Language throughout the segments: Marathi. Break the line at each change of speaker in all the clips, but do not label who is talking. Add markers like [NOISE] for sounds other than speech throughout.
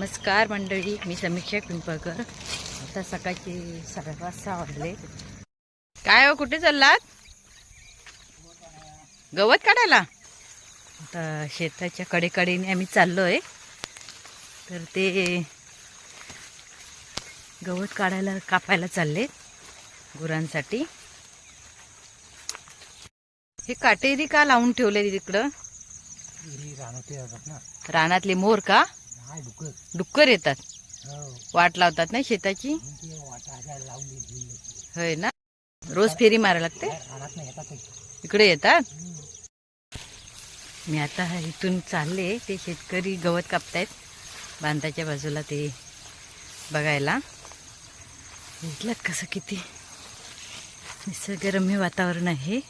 नमस्कार मंडळी मी समीक्षा पिंपळकर. आता सकाळचे साडेपाच सहा वाजले. काय हो कुठे चाललात? गवत काढायला? आता शेताच्या कडेकडेने आम्ही चाललोय. तर ते गवत काढायला कापायला चालले गुरांसाठी. हे काटेरी का लावून ठेवले तिकडं? रानातले मोर का? डुक्कर? येतात.
हो.
वाट लावतात ना शेताची?
मग ते वाटा अशा लावून दिली
होय ना? रोज फेरी मारायला लागते?
रानात नाही येतात
इकडे येतात? मी आता इथून चालले ते शेतकरी गवत कापतायत. बांधाच्या बाजूला ते बघायला. इथलं कसं किती निसर्गरम्य वातावरण आहे.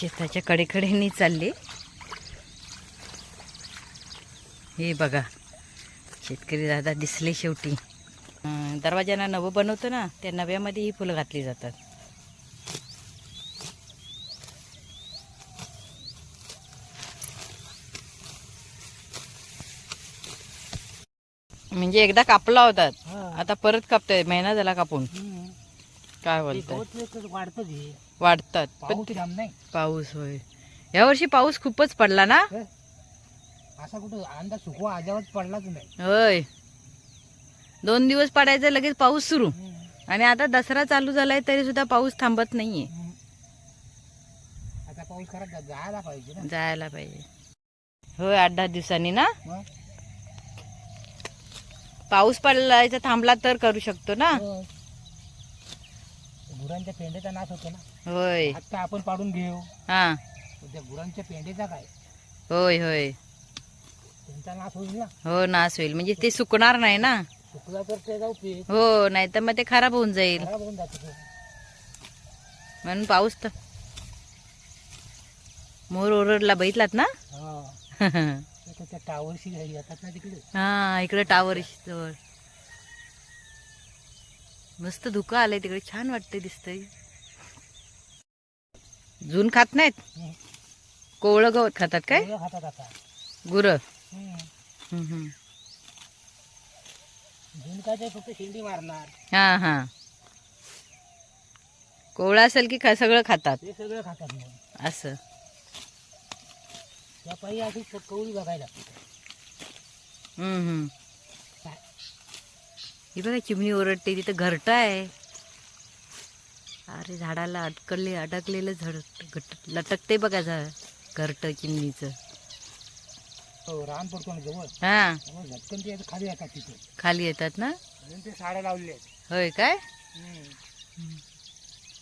शेताच्या कडेकडेनी चालले. हे बघा शेतकरी दादा दिसले शेवटी. अं, दरवाजांना नवं बनवतो ना त्या नव्यामध्ये ही फुलं घातली जातात. म्हणजे एकदा कापला होता आता परत कापतोय महिना झाला कापून. काय बोलताय?
वाढतं
वाढतात. पण
पाऊस
ते-
जाम नाही.
पाऊस होय. यावर्षी पाऊस खूपच पडला ना?
असा कुठं अंदाज सुकवा पडलाच नाही.
होय. दोन दिवस पडायचा लगेच पाऊस सुरू. आणि आता दसरा चालू झालाय तरी सुद्धा पाऊस थांबत नाहीये.
आता पाऊस खरा जा- जायला पाहिजे ना.
जायला पाहिजे. होय आठ दहा दिवसांनी ना?
मग?
पाऊस पडलायचा थांबला तर करू शकतो ना?
हो. गुरांच्या पेंड्याचा नाश होतो ना.
होय.
आता आपण पाडून घेऊ.
हा.
पण त्या गुरांच्या पेंड्याचा काय?
होय होय.
त्यांचा नाश होईल ना.
हो नास होईल. म्हणजे ते सुकणार नाही ना.
सुकला तर त्याचा उपयोग
हो नाही तर मग ते खराब होऊन जाईल.
खराब होऊन जातो तो.
म्हणून पाऊस तर. मोर ओरडला बघितलात ना?
हा. [LAUGHS]
हा
ते त्या टावरशी घरी येतात ना तिकडे?
इकडे टावर जवळ. मस्त धुकं आलंय तिकडे. छान वाटतंय दिसतंय. जून खात नाहीत. कोवळं गवत खातात काय? गुर.
हं. फक्त शेंडी मारणार.
हा हा. कोवळं असेल की सगळं खातात?
सगळं खातात
असं.
त्या पायी अशी कवळी बघायला
हम्म हम्म. ही बघा चिमणी ओरडते तिथं घरट आहे. अरे झाडाला अडकले अडकलेलं झड घट- लटकते बघा झाड घरट चिमणीचं.
हो रान पडतो ना जवळ?
हा.
मग झटकन ते खाली येतात तिथे.
खाली येतात ना?
ते साड्या लावले
होय काय?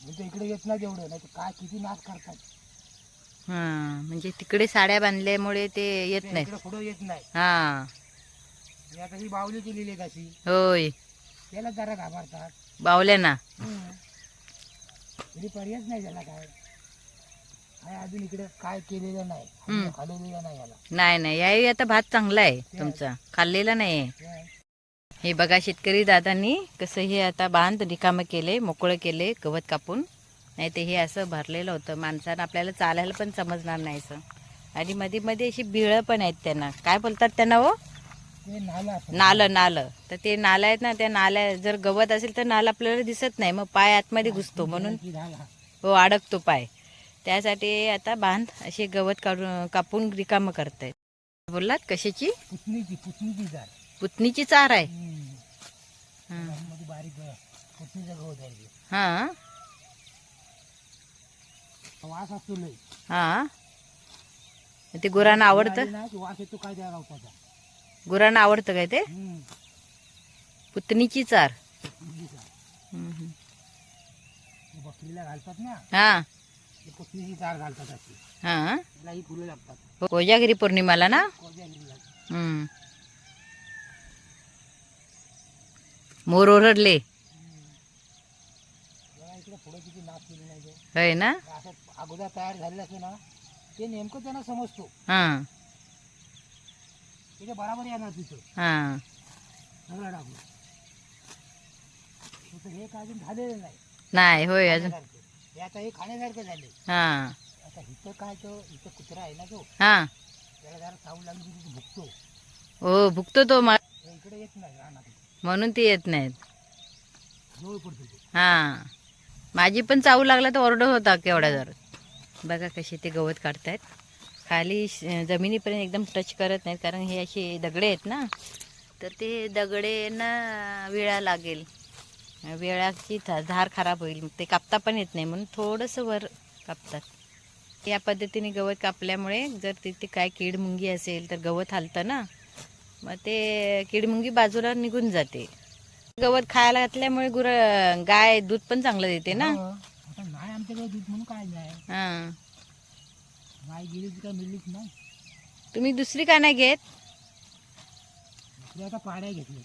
म्हणजे इकडे येत नाही तेवढं नाही काय किती नाश करतात.
हा म्हणजे तिकडे साड्या बांधल्यामुळे ते येत नाही.
पुढं येत नाही.
हा.
आणि आता ही बावली केलेली आहे कशी
होय.
त्याला जरा घाबरतात.
बावल्या ना?
तरी पर्यायच नाही त्याला काय. अजून इकडे काय केलेलं नाही.
हम्म.
खाल्लेलं नाही याला.
नाही नाही. याही आता भात चांगला आहे तुमचा. खाल्लेला नाही हे बघा शेतकरी दादांनी कसं हे आता बांध रिकामं केले मोकळं केले गवत कापून. नाही ते हे असं भरलेलं होतं. माणसानं आपल्याला चालायला पण समजणार नाही असं. आणि मध्ये मध्ये अशी बिळं पण आहेत त्यांना. काय बोलतात त्यांना हो?
नाला.
नालं तर ते नालं आहेत ना त्या नाल्या जर गवत असेल तर नालं आपल्याला दिसत नाही. मग पाय आतमध्ये घुसतो म्हणून हो. अडकतो पाय. त्यासाठी आता बांध असे गवत काढून कापून रिकामं करतायत. बोललात कशाची?
पुतणीची पुतणीची झाड.
पुतणीची चार आहे. हा.
मध्ये बारीक पुतणीचं गवत आहे ते.
हा.
वास असतो लय.
हा. ते गुरांना आवडतं?
वास येतो काय गावचा
गुरांना आवडतं काय ते? पुतणीची चार. हम्म, हम्म.
बकरीला घालतात ना
हा.
ते पुतणीची चार घालतात अशी.
हा.
त्याला ही फुलं लागतात.
हो, कोजागिरी पौर्णिमाला ना. हम्म. मोर ओरडले.
बघा इकडे पुढे किती नाश केली नाही ते.
होय ना?
असं अगोदर तयार झालेलं असते ना ते नेमकं त्यांना समजतो.
हा.
तिथे बराबर येणार तिथं.
हा.
सगळं टाकून. हे काय अजून झालेलं नाही.
नाही होय अजून.
हे आता हे खाण्यासारखं झाले.
हा.
आता इथं काय तो इथं कुत्रा आहे ना तो
हा.
त्याला जरा चावू लागली की तो भुकतो.
हो भुकतो तो मा-
तो इकडे येत नाही रानात
म्हणून ते येत नाहीत.
जवळ पडतो तो.
हा. माझी पण चावू लागला तर ओरडत होता केवढा जर. बघा कशी ते गवत काढतायत. खाली श- जमिनीपर्यंत एकदम टच करत नाहीत कारण हे असे दगडे आहेत ना. तर ते दगडे ना विळा लागेल. विळाची धार खराब होईल. मग ते कापता पण येत नाही म्हणून थोडंसं वर कापतात. या पद्धतीने गवत कापल्यामुळे जर तिथे काय कीड मुंगी असेल तर गवत हालतं ना. मग ते किडमुंगी बाजूला निघून जाते. गवत खायला घातल्यामुळे गुर गाय दूध पण चांगलं देते ना.
हो. आमच्याकडे दूध म्हणून काय
हा.
गाय गेली ती काय मिळलीच नाही
तुम्ही दुसरी का नाही घेत?
दुसऱ्या आता पाड्या घेतल्या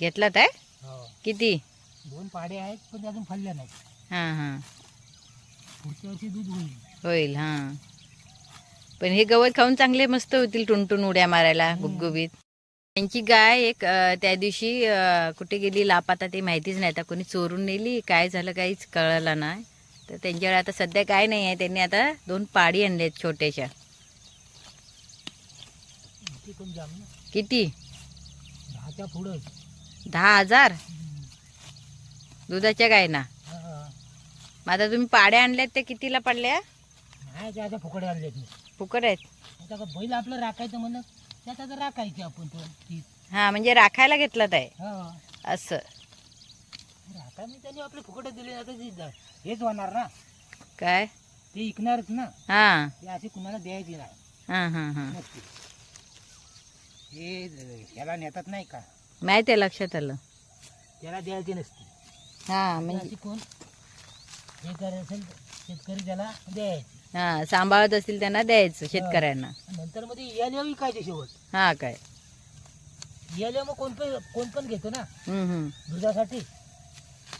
घेतलात आहे?
हो.
किती?
दोन पाड्या आहेत पण त्या अजून फलल्या नाहीत.
हा हा.
पुढच्या वर्षी दूध होईल.
होईल हा. पण हे गवत खाऊन चांगले मस्त होतील टुनटुन उड्या मारायला गुबगुबीत. त्यांची गाय एक अं, त्या दिवशी अं, कुठे गेली लापाता ते माहितीच नाही. आता कोणी चोरून नेली काय झालं काहीच कळलं नाही. तर त्यांच्याकडे आता सध्या काय नाही आहे. त्यांनी आता दोन पाडी छोट्याशा.
ती पण जाम ना.
किती? दहा हजार? दुधाच्या गायना मग आता तुम्ही पाड्या आणल्यात त्या कितीला पडल्या?
नाही त्या आता फुकडे आणलेत मी.
फुकट आहेत.
बैल आपलं राखायचं म्हणत त्यात आता राखायची आपण तो ती
हा म्हणजे राखायला घेतलं आहे.
हा.
असं.
राखा मी त्यांनी आपले फुकटे दिले आता ती जा- हेच होणार ना.
काय?
ते इकणारच ना.
हा.
ते असे कुणाला द्यायची नाही.
हा हा हा.
हे ह्याला नेतात नाही का?
माहिती आहे लक्षात आलं.
त्याला द्यायची नसते.
हा
ते
म्हणजे
अशी कोण? हे करायचं असेल शेतकरी त्याला द्यायची.
हा सांभाळत असतील त्यांना द्यायचं शेतकऱ्यांना.
नंतर मध्ये यायला विकायचे शेवट.
हा काय?
यायला मग कोण पण कोण पण घेतो ना.
हम्म हम्म.
दुधासाठी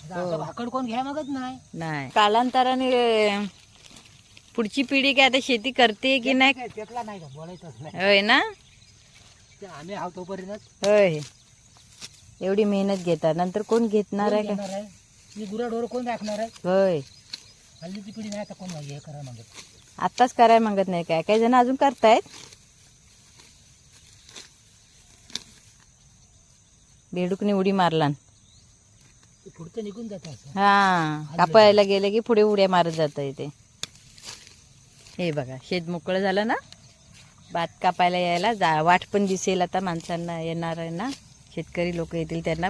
आता
हो.
भाकड कोण घ्या मागत नाही.
नाही. कालांतराने पुढची पिढी काय आता शेती करते की नाही?
काय त्यातला नाही का बोलायचंच नाही.
होय ना?
ते आम्ही आहोत तोपर्यंत
होय. एवढी मेहनत घेतात. नंतर कोण घेतणार आहे? का
मी गुराढोर कोण राखणार आहे?
होय.
हल्लीची पिढी नाही आता कोण नाही हे करा मागत.
आत्ताच करायला मागत नाही काय? काही जण अजून करतायत. बेडूकने उडी मारला
पुढचं निघून जातं
हा कापायला गेले की पुढे उड्या मारत जात इथे. हे बघा शेत मोकळं झालं ना? भात कापायला यायला जा वाट पण दिसेल आता माणसांना येणार आहे ना? शेतकरी लोक येतील त्यांना.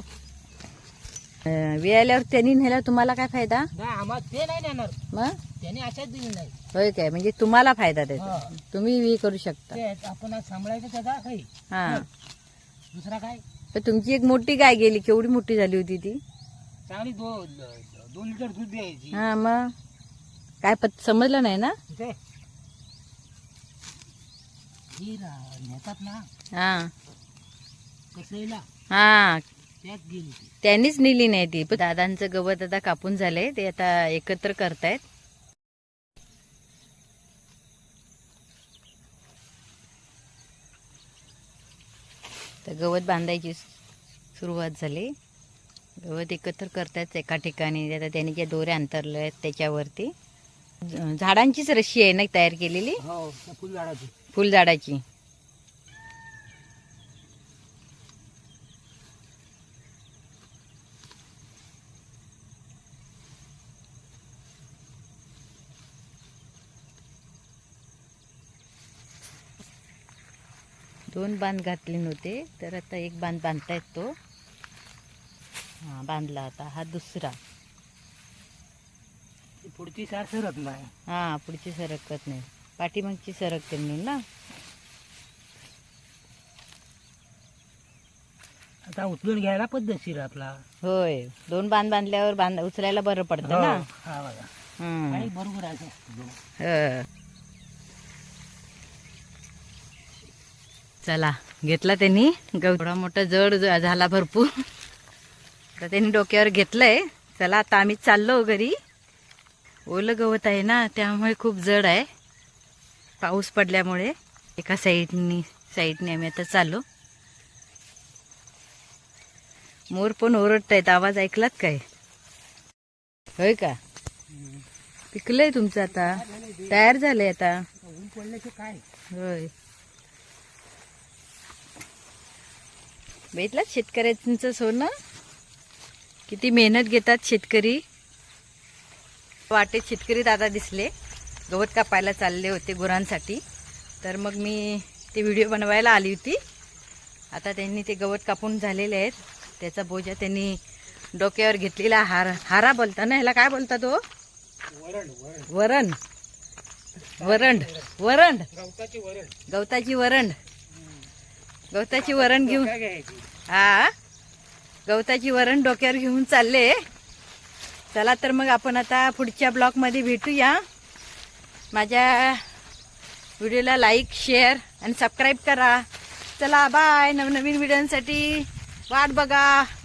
वेळाल्यावर त्यांनी नेला तुम्हाला काय फायदा?
नाही आम्हाला ते नाही नेणार.
मग?
त्याने अशाच दिली नाही.
होय काय? म्हणजे तुम्हाला फायदा त्याचा. तुम्ही हे करू शकता.
आपण सांभाळायचं त्याचा काही.
हा.
दुसरा काय?
तर तुमची एक मोठी गाय गेली केवढी मोठी झाली होती ती?
चांगली दो दोन लिटर दूध द्यायची.
हा मग? काय पत समजलं नाही ना?
ही नेतात ना
हा.
कसईला.
हा.
त्यात गेली ती.
त्यांनीच नेली नाही ती. पण दादांचं गवत आता कापून झालंय. ते आता एकत्र करतायत. तर गवत बांधायची सुरुवात झाली. गवत एकत्र करतायत एका ठिकाणी. आता त्यांनी ज्या दोऱ्या अंतरल्या आहेत त्याच्यावरती. झाडांचीच रशी आहे ना तयार केलेली?
हो फुलझाडाची.
फुलझाडाची. दोन बांध घातले नव्हते तर आता एक बांध बांधतायत तो. हा बांधला आता हा दुसरा.
पुढची सार सरत नाही.
हा पुढची सरकत नाही. पाठीमागची सरकते म्हणून ना.
आता उचलून घ्यायला पद्धतशीर आपला.
होय दोन बांध बांधल्यावर बांध उचलायला बरं पडतं ना.
हो, हा बघा.
हम्म.
आणि बरोबर आहे असं.
हं. चला घेतला त्यांनी. गव थोडा मोठा जड ज- झाला भरपूर. तर त्यांनी डोक्यावर घेतलंय. चला आता आम्ही चाललो घरी. ओलं गवत आहे ना त्यामुळे खूप जड आहे. पाऊस पडल्यामुळे एका साईडनी साईडने आम्ही आता चाललो. मोर पण ओरडत आहेत आवाज ऐकलात काय? होय का? पिकलंय तुमचं आता? तयार झालंय आता?
काय
होय. बघितलं शेतकऱ्यांचं सोनं? किती मेहनत घेतात शेतकरी. वाटेत शेतकरी दादा दिसले. गवत कापायला चालले होते गुरांसाठी. तर मग मी ते व्हिडिओ बनवायला आली होती. आता त्यांनी ते गवत कापून झालेले आहेत. त्याचा बोजा त्यांनी डोक्यावर घेतलेला हार हारा बोलता ना ह्याला काय बोलता तो?
वरण वरण
वरण वरंड वरंड.
गवताचे वरण
गवताची वरण घेऊन. हा? गवताची वरण डोक्यावर घेऊन चालले. चला तर मग आपण आता पुढच्या ब्लॉगमध्ये भेटूया. माझ्या व्हिडिओला लाईक शेअर आणि सबस्क्राईब करा. चला बाय नवनवीन व्हिडिओसाठी वाट बघा.